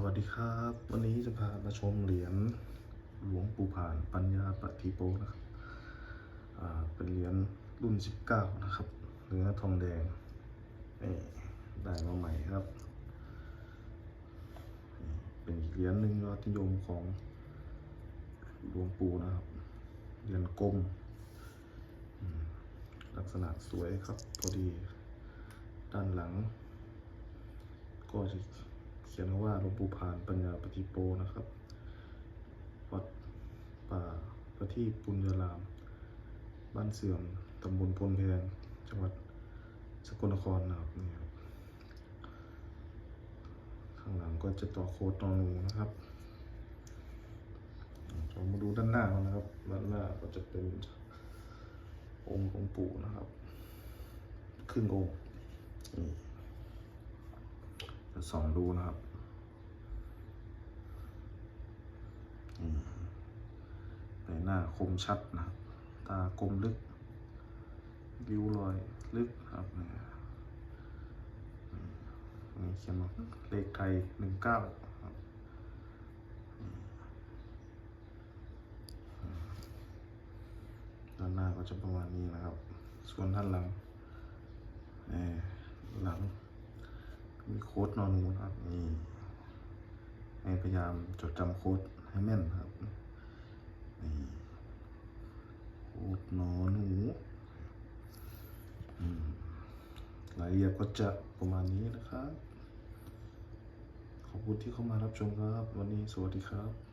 วัสดีครับ วันนี้จะพามาชมเหรียญหลวงปู่ผ่านปัญญาปฏิโปนะครับเป็นเหรียญรุ่น 19 นะครับ เนื้อทองแดงนี่ได้มาใหม่ครับ เป็นเหรียญหนึ่งยอดนิยมของหลวงปู่นะครับ เหรียญกลม ลักษณะสวยครับ พอดี ด้านหลัง ก็จะ เขียนว่าหลวงปู่ผานปัญญาปฏิโปนะครับ วัดป่าประทีปปุญญาราม บ้านเสื่อมตำบลพลแพงจังหวัดสกลนครนะครับนี่ครับข้างหลังก็จะต่อโค้ดตองนูนะครับเรามาดูด้านหน้ากันนะครับ ด้านหน้าก็จะเป็นองค์หลวงปู่นะครับ ครึ่งองค์ ส่องดูนะครับใบหน้าคมชัดนะครับ ตากลมลึก ริ้วรอยลึกครับนี่เขียนว่าเลขไทยหนึ่งเก้าด้านหน้าก็จะประมาณนี้นะครับ ส่วนด้านหลังนี่หลัง มี โค้ดนอนหูครับนี่ให้พยายามจดจำโค้ดให้แม่นครับนี่โค้ดนอนหนูรายละเอียดก็จะประมาณนี้นะครับ ขอบคุณที่เข้ามารับชมครับ วันนี้สวัสดีครับ